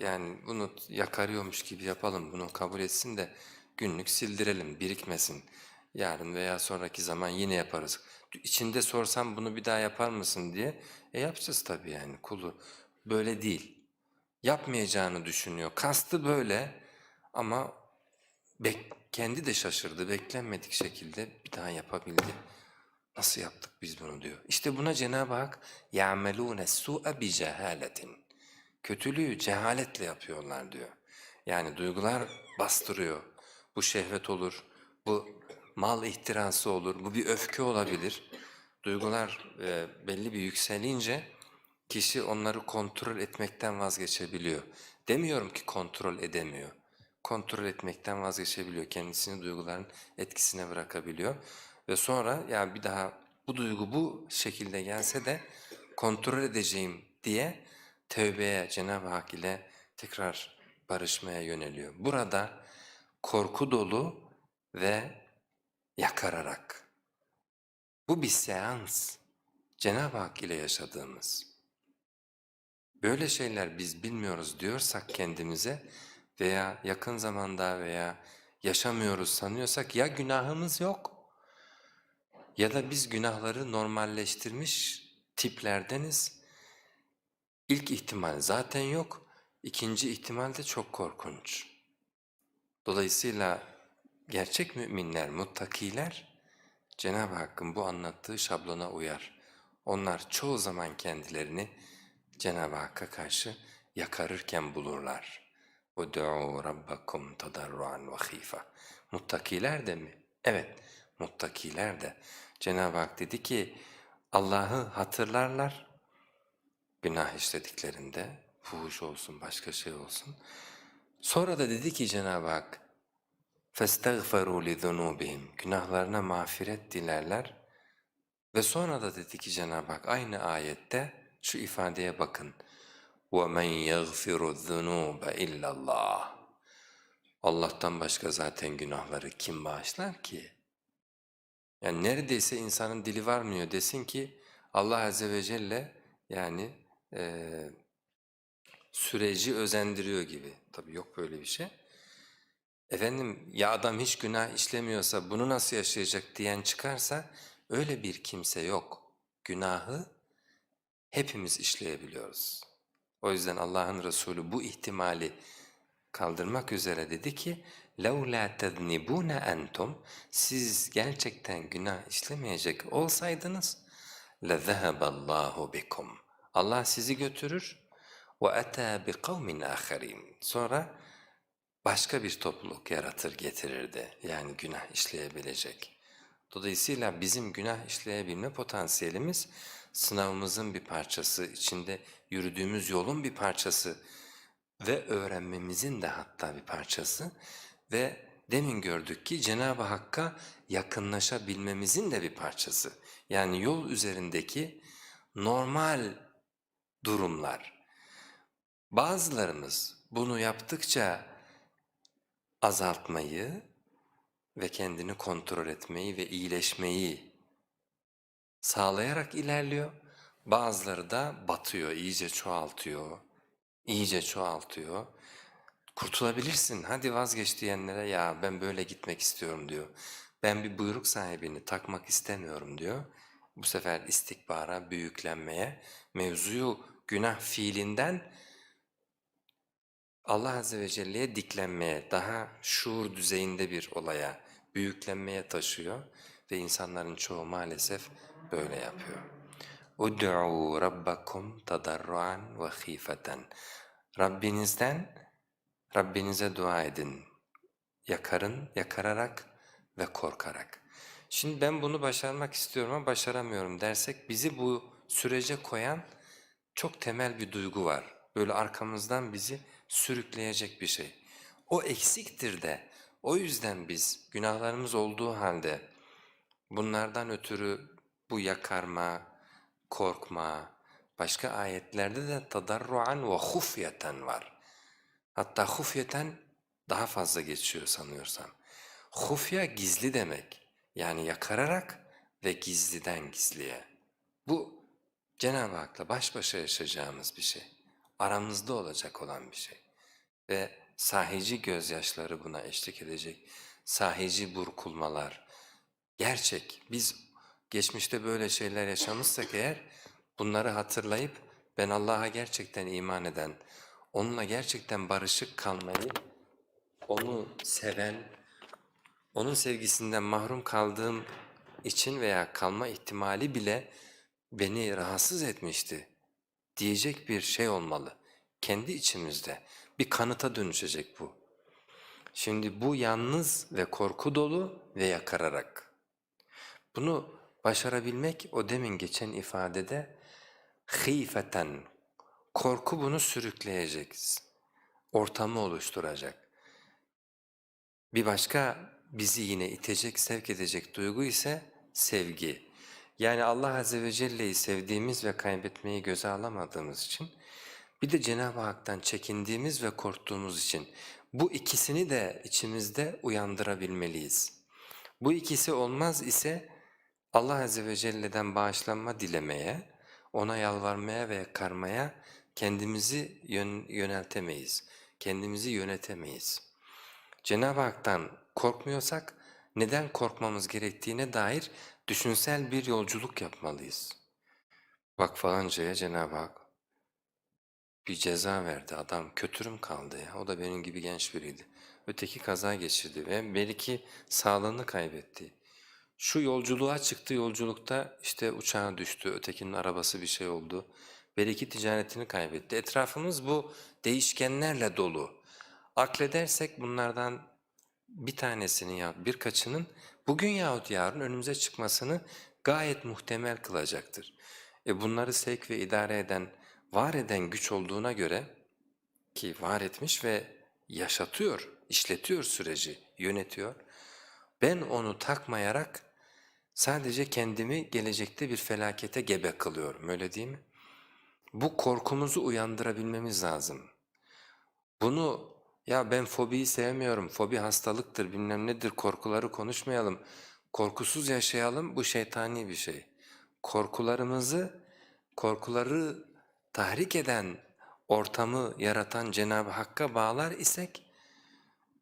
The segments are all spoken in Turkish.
Yani bunu yakarıyormuş gibi yapalım, bunu kabul etsin de günlük sildirelim, birikmesin. Yarın veya sonraki zaman yine yaparız. İçinde sorsam bunu bir daha yapar mısın diye, e yapacağız tabii yani kulu. Böyle değil. Yapmayacağını düşünüyor. Kastı böyle ama bek kendi de şaşırdı. Beklenmedik şekilde bir daha yapabildi. Nasıl yaptık biz bunu diyor. İşte buna Cenab-ı Hak يَعْمَلُونَ السُّءَ بِجَهَالَةٍ Kötülüğü cehaletle yapıyorlar diyor. Yani duygular bastırıyor. Bu şehvet olur, bu mal ihtirası olur, bu bir öfke olabilir. Duygular e, belli bir yükselince kişi onları kontrol etmekten vazgeçebiliyor. Demiyorum ki kontrol edemiyor. Kontrol etmekten vazgeçebiliyor. Kendisini duyguların etkisine bırakabiliyor. Ve sonra ya bir daha bu duygu bu şekilde gelse de kontrol edeceğim diye tövbeye Cenab-ı Hak ile tekrar barışmaya yöneliyor. Burada korku dolu ve yakararak. Bu bir seans. Cenab-ı Hak ile yaşadığımız. Böyle şeyler biz bilmiyoruz diyorsak kendimize veya yakın zamanda veya yaşamıyoruz sanıyorsak ya günahımız yok ya da biz günahları normalleştirmiş tiplerdeniz. İlk ihtimal zaten yok, ikinci ihtimal de çok korkunç. Dolayısıyla gerçek müminler, muttakiler Cenab-ı Hakk'ın bu anlattığı şablona uyar. Onlar çoğu zaman kendilerini Cenab-ı Hakk'a karşı yakarırken bulurlar. وَدُعُوا رَبَّكُمْ تَضَرُّعًا وَخِيفًا Muttakiler de mi? Evet, muttakiler de. Cenab-ı Hak dedi ki, Allah'ı hatırlarlar, günah işlediklerinde, fuhuş olsun, başka şey olsun. Sonra da dedi ki Cenab-ı Hak, فَاسْتَغْفَرُوا لِذُنُوبِهِمْ Günahlarına mağfiret dilerler. Ve sonra da dedi ki Cenab-ı Hak aynı ayette şu ifadeye bakın. وَمَنْ يَغْفِرُ الذُّنُوبَ اِلَّا اللّٰهِ Allah'tan başka zaten günahları kim bağışlar ki? Yani neredeyse insanın dili varmıyor desin ki Allah Azze ve Celle yani eee, süreci özendiriyor gibi. Tabii yok böyle bir şey. Efendim ya adam hiç günah işlemiyorsa bunu nasıl yaşayacak diyen çıkarsa öyle bir kimse yok. Günahı hepimiz işleyebiliyoruz. O yüzden Allah'ın Resulü bu ihtimali kaldırmak üzere dedi ki لَوْلَا تَذْنِبُونَ أَنْتُمْ Siz gerçekten günah işlemeyecek olsaydınız لَذَهَبَ اللّٰهُ بِكُمْ Allah sizi götürür وَأَتَى بِقَوْمٍ آخَرِينَ Sonra başka bir topluluk yaratır getirirdi. Yani günah işleyebilecek. Dolayısıyla bizim günah işleyebilme potansiyelimiz sınavımızın bir parçası, içinde yürüdüğümüz yolun bir parçası ve öğrenmemizin de hatta bir parçası ve demin gördük ki Cenab-ı Hakk'a yakınlaşabilmemizin de bir parçası. Yani yol üzerindeki normal durumlar. Bazılarımız bunu yaptıkça azaltmayı ve kendini kontrol etmeyi ve iyileşmeyi sağlayarak ilerliyor. Bazıları da batıyor, iyice çoğaltıyor, iyice çoğaltıyor. Kurtulabilirsin, hadi vazgeç diyenlere ya ben böyle gitmek istiyorum diyor. Ben bir buyruk sahibini takmak istemiyorum diyor Bu sefer istikbara, büyüklenmeye, mevzuyu günah fiilinden Allah Azze ve Celle'ye diklenmeye, daha şuur düzeyinde bir olaya, büyüklenmeye taşıyor ve insanların çoğu maalesef böyle yapıyor. اُدْعُوا رَبَّكُمْ تَضَرُّعًا وَخِيفَةً Rabbinizden, Rabbinize dua edin. Yakarın, yakararak ve korkarak. Şimdi ben bunu başarmak istiyorum ama başaramıyorum dersek bizi bu sürece koyan çok temel bir duygu var. Böyle arkamızdan bizi sürükleyecek bir şey. O eksiktir de o yüzden biz günahlarımız olduğu halde bunlardan ötürü bu yakarma, korkma, başka ayetlerde de tadarruan ve hufyeten var. Hatta hufyeten daha fazla geçiyor sanıyorsam. Hufya gizli demek. Yani yakararak ve gizliden gizliye. Bu Cenab-ı Hak'la baş başa yaşayacağımız bir şey. Aramızda olacak olan bir şey. ve sahici gözyaşları buna eşlik edecek. Sahici burkulmalar. Gerçek. Biz geçmişte böyle şeyler yaşamışsak eğer bunları hatırlayıp ben Allah'a gerçekten iman eden, onunla gerçekten barışık kalmayı, onu seven, onun sevgisinden mahrum kaldığım için veya kalma ihtimali bile beni rahatsız etmişti diyecek bir şey olmalı. Kendi içimizde bir kanıta dönüşecek bu. Şimdi bu yalnız ve korku dolu ve yakararak. Bunu başarabilmek o demin geçen ifadede hifeten, korku bunu sürükleyecek, ortamı oluşturacak. Bir başka bizi yine itecek, sevk edecek duygu ise sevgi. Yani Allah Azze ve Celle'yi sevdiğimiz ve kaybetmeyi göze alamadığımız için bir de Cenab-ı Hak'tan çekindiğimiz ve korktuğumuz için bu ikisini de içimizde uyandırabilmeliyiz. Bu ikisi olmaz ise Allah Azze ve Celle'den bağışlanma dilemeye, ona yalvarmaya ve yakarmaya kendimizi yön- yöneltemeyiz, kendimizi yönetemeyiz. Cenab-ı Hak'tan korkmuyorsak neden korkmamız gerektiğine dair düşünsel bir yolculuk yapmalıyız. Bak falancaya Cenab-ı Hak bir ceza verdi. Adam kötürüm kaldı ya. O da benim gibi genç biriydi. Öteki kaza geçirdi ve belki sağlığını kaybetti. Şu yolculuğa çıktı yolculukta işte uçağa düştü, ötekinin arabası bir şey oldu. Belki ticaretini kaybetti. Etrafımız bu değişkenlerle dolu. Akledersek bunlardan bir tanesinin ya birkaçının bugün yahut yarın önümüze çıkmasını gayet muhtemel kılacaktır. E bunları sevk ve idare eden, var eden güç olduğuna göre ki var etmiş ve yaşatıyor, işletiyor süreci, yönetiyor. Ben onu takmayarak sadece kendimi gelecekte bir felakete gebe kılıyorum, öyle değil mi? Bu korkumuzu uyandırabilmemiz lazım. Bunu ya ben fobiyi sevmiyorum, fobi hastalıktır bilmem nedir korkuları konuşmayalım, korkusuz yaşayalım bu şeytani bir şey. Korkularımızı, korkuları tahrik eden, ortamı yaratan Cenab-ı Hakk'a bağlar isek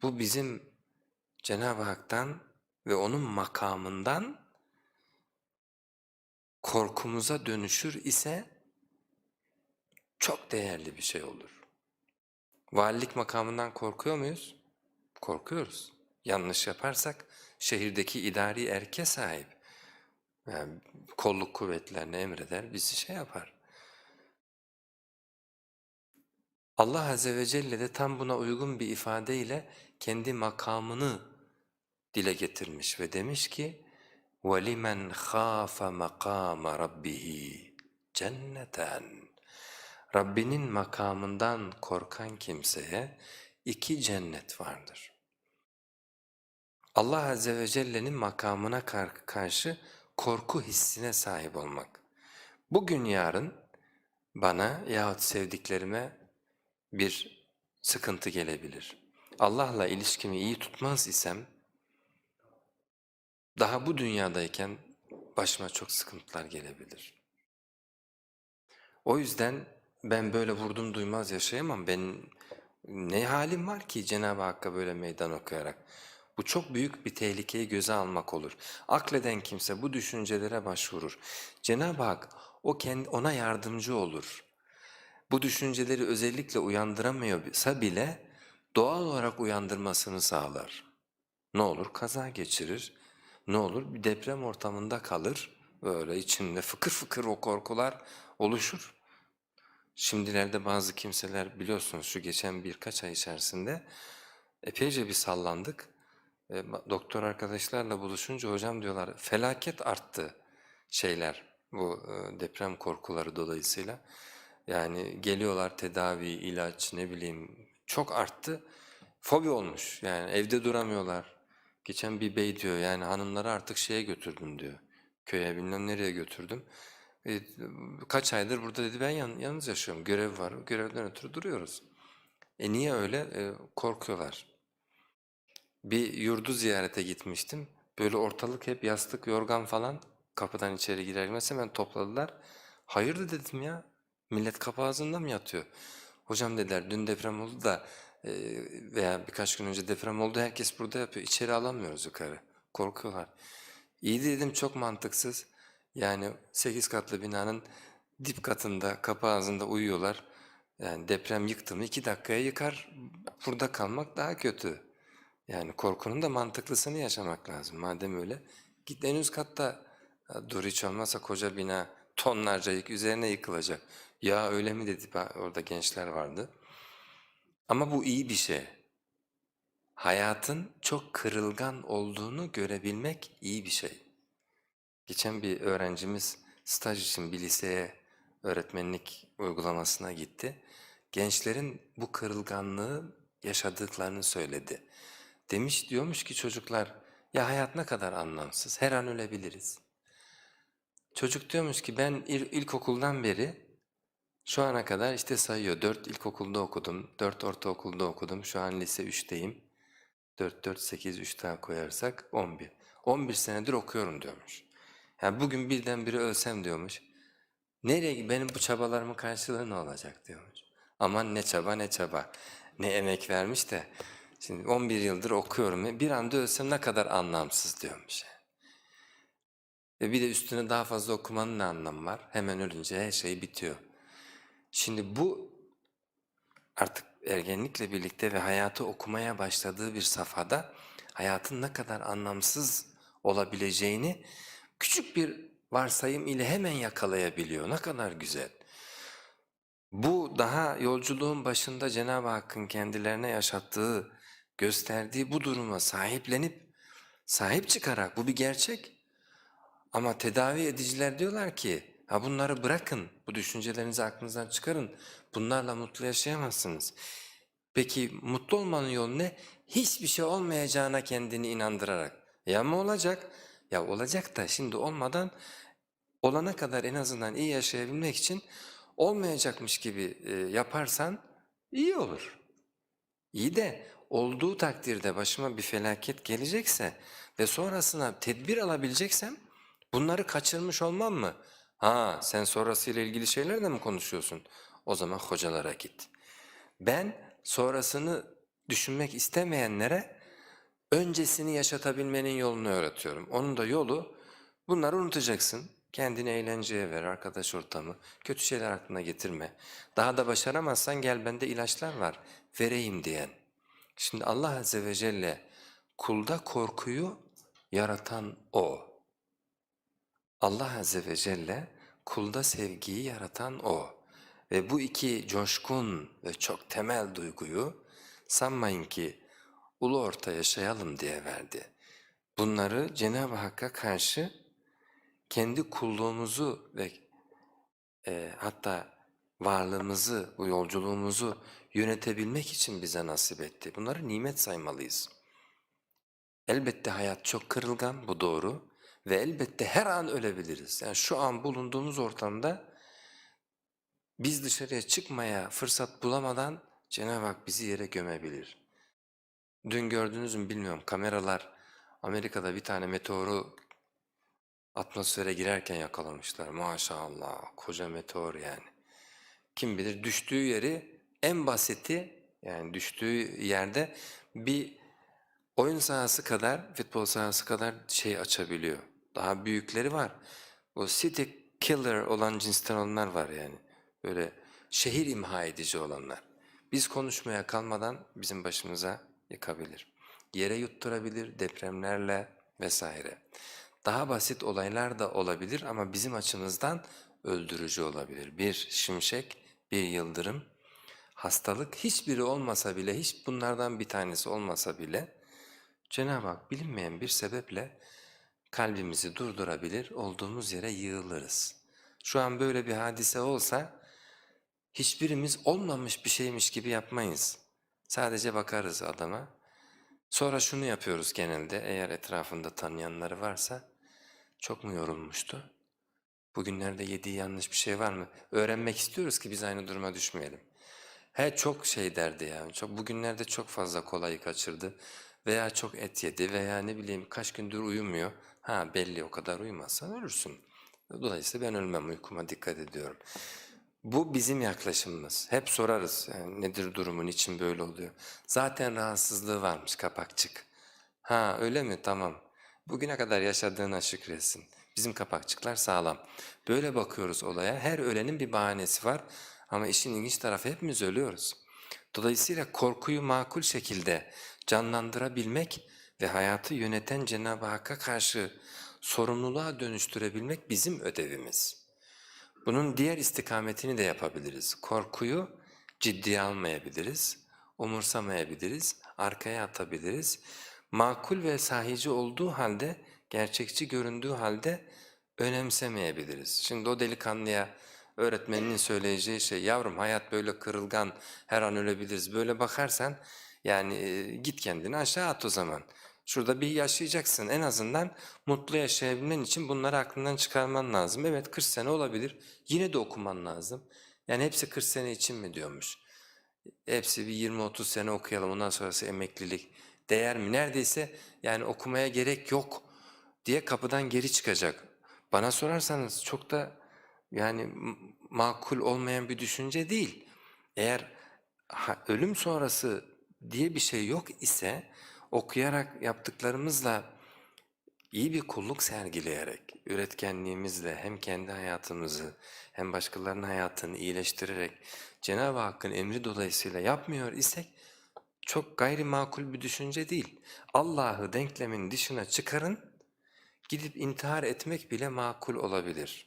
bu bizim Cenab-ı Hak'tan ve onun makamından korkumuza dönüşür ise çok değerli bir şey olur. Valilik makamından korkuyor muyuz? Korkuyoruz. Yanlış yaparsak şehirdeki idari erke sahip. Yani kolluk kuvvetlerine emreder, bizi şey yapar. Allah Azze ve Celle de tam buna uygun bir ifadeyle kendi makamını dile getirmiş ve demiş ki وَلِمَنْ خَافَ مَقَامَ رَبِّهِ cenneten. Rabbinin makamından korkan kimseye iki cennet vardır. Allah Azze ve Celle'nin makamına kar- karşı korku hissine sahip olmak. Bugün yarın bana yahut sevdiklerime bir sıkıntı gelebilir. Allah'la ilişkimi iyi tutmaz isem, daha bu dünyadayken başıma çok sıkıntılar gelebilir. O yüzden ben böyle vurdum duymaz yaşayamam. Ben ne halim var ki Cenab-ı Hakk'a böyle meydan okuyarak? Bu çok büyük bir tehlikeyi göze almak olur. Akleden kimse bu düşüncelere başvurur. Cenab-ı Hak o kendi, ona yardımcı olur. Bu düşünceleri özellikle uyandıramıyorsa bile doğal olarak uyandırmasını sağlar. Ne olur? Kaza geçirir. Ne olur? Bir deprem ortamında kalır. Böyle içinde fıkır fıkır o korkular oluşur. Şimdilerde bazı kimseler biliyorsunuz şu geçen birkaç ay içerisinde epeyce bir sallandık. E, doktor arkadaşlarla buluşunca hocam diyorlar felaket arttı şeyler bu e, deprem korkuları dolayısıyla. Yani geliyorlar tedavi, ilaç ne bileyim çok arttı. Fobi olmuş yani evde duramıyorlar. Geçen bir bey diyor yani hanımları artık şeye götürdüm diyor. Köye bilmem nereye götürdüm. E, kaç aydır burada dedi ben yan- yalnız yaşıyorum. Görev var. Görevden ötürü duruyoruz. E niye öyle? E, korkuyorlar. Bir yurdu ziyarete gitmiştim. Böyle ortalık hep yastık, yorgan falan. Kapıdan içeri girer hemen topladılar. Hayırdır dedim ya. Millet kapı ağzında mı yatıyor? Hocam dediler dün deprem oldu da e, veya birkaç gün önce deprem oldu herkes burada yapıyor. İçeri alamıyoruz yukarı. Korkuyorlar. İyi de dedim çok mantıksız. Yani 8 katlı binanın dip katında kapı ağzında uyuyorlar. Yani deprem yıktı mı 2 dakikaya yıkar. Burada kalmak daha kötü. Yani korkunun da mantıklısını yaşamak lazım. Madem öyle git en üst katta dur hiç olmazsa koca bina tonlarca yük üzerine yıkılacak. Ya öyle mi dedi orada gençler vardı. Ama bu iyi bir şey. Hayatın çok kırılgan olduğunu görebilmek iyi bir şey. Geçen bir öğrencimiz staj için bir liseye öğretmenlik uygulamasına gitti. Gençlerin bu kırılganlığı yaşadıklarını söyledi. Demiş diyormuş ki çocuklar ya hayat ne kadar anlamsız her an ölebiliriz. Çocuk diyormuş ki ben il- ilkokuldan beri şu ana kadar işte sayıyor. Dört ilkokulda okudum, dört ortaokulda okudum, şu an lise 3'teyim. 4, 4, 8, 3 daha koyarsak 11. 11 senedir okuyorum diyormuş. Yani bugün birdenbire ölsem diyormuş. Nereye benim bu çabalarımın karşılığı ne olacak diyormuş. Aman ne çaba ne çaba. Ne emek vermiş de. Şimdi 11 yıldır okuyorum. Bir anda ölsem ne kadar anlamsız diyormuş. Ve bir de üstüne daha fazla okumanın ne anlamı var? Hemen ölünce her şey bitiyor. Şimdi bu artık ergenlikle birlikte ve hayatı okumaya başladığı bir safhada hayatın ne kadar anlamsız olabileceğini küçük bir varsayım ile hemen yakalayabiliyor. Ne kadar güzel. Bu daha yolculuğun başında Cenab-ı Hakk'ın kendilerine yaşattığı, gösterdiği bu duruma sahiplenip, sahip çıkarak bu bir gerçek. Ama tedavi ediciler diyorlar ki, ha bunları bırakın, bu düşüncelerinizi aklınızdan çıkarın, bunlarla mutlu yaşayamazsınız. Peki mutlu olmanın yolu ne? Hiçbir şey olmayacağına kendini inandırarak. Ya mı olacak? Ya olacak da şimdi olmadan olana kadar en azından iyi yaşayabilmek için olmayacakmış gibi e, yaparsan iyi olur. İyi de olduğu takdirde başıma bir felaket gelecekse ve sonrasına tedbir alabileceksem bunları kaçırmış olmam mı? Ha sen sonrasıyla ilgili şeyler de mi konuşuyorsun? O zaman hocalara git. Ben sonrasını düşünmek istemeyenlere öncesini yaşatabilmenin yolunu öğretiyorum. Onun da yolu bunları unutacaksın. Kendini eğlenceye ver, arkadaş ortamı, kötü şeyler aklına getirme. Daha da başaramazsan gel bende ilaçlar var, vereyim diyen. Şimdi Allah Azze ve Celle kulda korkuyu yaratan O. Allah Azze ve Celle kulda sevgiyi yaratan O. Ve bu iki coşkun ve çok temel duyguyu sanmayın ki ulu orta yaşayalım diye verdi. Bunları Cenab-ı Hakk'a karşı kendi kulluğumuzu ve e, hatta varlığımızı, bu yolculuğumuzu yönetebilmek için bize nasip etti. Bunları nimet saymalıyız. Elbette hayat çok kırılgan, bu doğru. Ve elbette her an ölebiliriz. Yani şu an bulunduğumuz ortamda biz dışarıya çıkmaya fırsat bulamadan Cenab-ı Hak bizi yere gömebilir. Dün gördünüz mü bilmiyorum kameralar Amerika'da bir tane meteoru atmosfere girerken yakalamışlar. Maşallah koca meteor yani. Kim bilir düştüğü yeri en basiti yani düştüğü yerde bir oyun sahası kadar, futbol sahası kadar şey açabiliyor. Daha büyükleri var. O city killer olan cinsten olanlar var yani. Böyle şehir imha edici olanlar. Biz konuşmaya kalmadan bizim başımıza yıkabilir. Yere yutturabilir depremlerle vesaire. Daha basit olaylar da olabilir ama bizim açımızdan öldürücü olabilir. Bir şimşek, bir yıldırım, hastalık hiçbiri olmasa bile, hiç bunlardan bir tanesi olmasa bile Cenab-ı Hak bilinmeyen bir sebeple kalbimizi durdurabilir, olduğumuz yere yığılırız. Şu an böyle bir hadise olsa hiçbirimiz olmamış bir şeymiş gibi yapmayız. Sadece bakarız adama. Sonra şunu yapıyoruz genelde eğer etrafında tanıyanları varsa çok mu yorulmuştu? Bugünlerde yediği yanlış bir şey var mı? Öğrenmek istiyoruz ki biz aynı duruma düşmeyelim. He çok şey derdi ya. Çok bugünlerde çok fazla kolayı kaçırdı veya çok et yedi veya ne bileyim kaç gündür uyumuyor. Ha belli o kadar uyumazsan ölürsün. Dolayısıyla ben ölmem uykuma dikkat ediyorum. Bu bizim yaklaşımımız. Hep sorarız yani nedir durumun için böyle oluyor. Zaten rahatsızlığı varmış kapakçık. Ha öyle mi? Tamam. Bugüne kadar yaşadığına şükretsin. Bizim kapakçıklar sağlam. Böyle bakıyoruz olaya. Her ölenin bir bahanesi var. Ama işin ilginç tarafı hepimiz ölüyoruz. Dolayısıyla korkuyu makul şekilde canlandırabilmek ve hayatı yöneten Cenab-ı Hakk'a karşı sorumluluğa dönüştürebilmek bizim ödevimiz. Bunun diğer istikametini de yapabiliriz. Korkuyu ciddiye almayabiliriz, umursamayabiliriz, arkaya atabiliriz. Makul ve sahici olduğu halde, gerçekçi göründüğü halde önemsemeyebiliriz. Şimdi o delikanlıya öğretmeninin söyleyeceği şey, yavrum hayat böyle kırılgan, her an ölebiliriz. Böyle bakarsan yani e, git kendini aşağı at o zaman. Şurada bir yaşayacaksın. En azından mutlu yaşayabilmen için bunları aklından çıkarman lazım. Evet 40 sene olabilir. Yine de okuman lazım. Yani hepsi 40 sene için mi diyormuş. Hepsi bir 20-30 sene okuyalım ondan sonrası emeklilik. Değer mi? Neredeyse yani okumaya gerek yok diye kapıdan geri çıkacak. Bana sorarsanız çok da yani makul olmayan bir düşünce değil. Eğer ha- ölüm sonrası diye bir şey yok ise okuyarak yaptıklarımızla iyi bir kulluk sergileyerek, üretkenliğimizle hem kendi hayatımızı hem başkalarının hayatını iyileştirerek Cenab-ı Hakk'ın emri dolayısıyla yapmıyor isek çok gayrimakul bir düşünce değil. Allah'ı denklemin dışına çıkarın, gidip intihar etmek bile makul olabilir.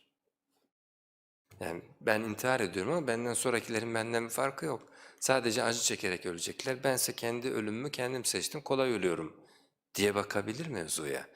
Yani ben intihar ediyorum ama benden sonrakilerin benden bir farkı yok. Sadece acı çekerek ölecekler. Bense kendi ölümümü kendim seçtim, kolay ölüyorum diye bakabilir mevzuya.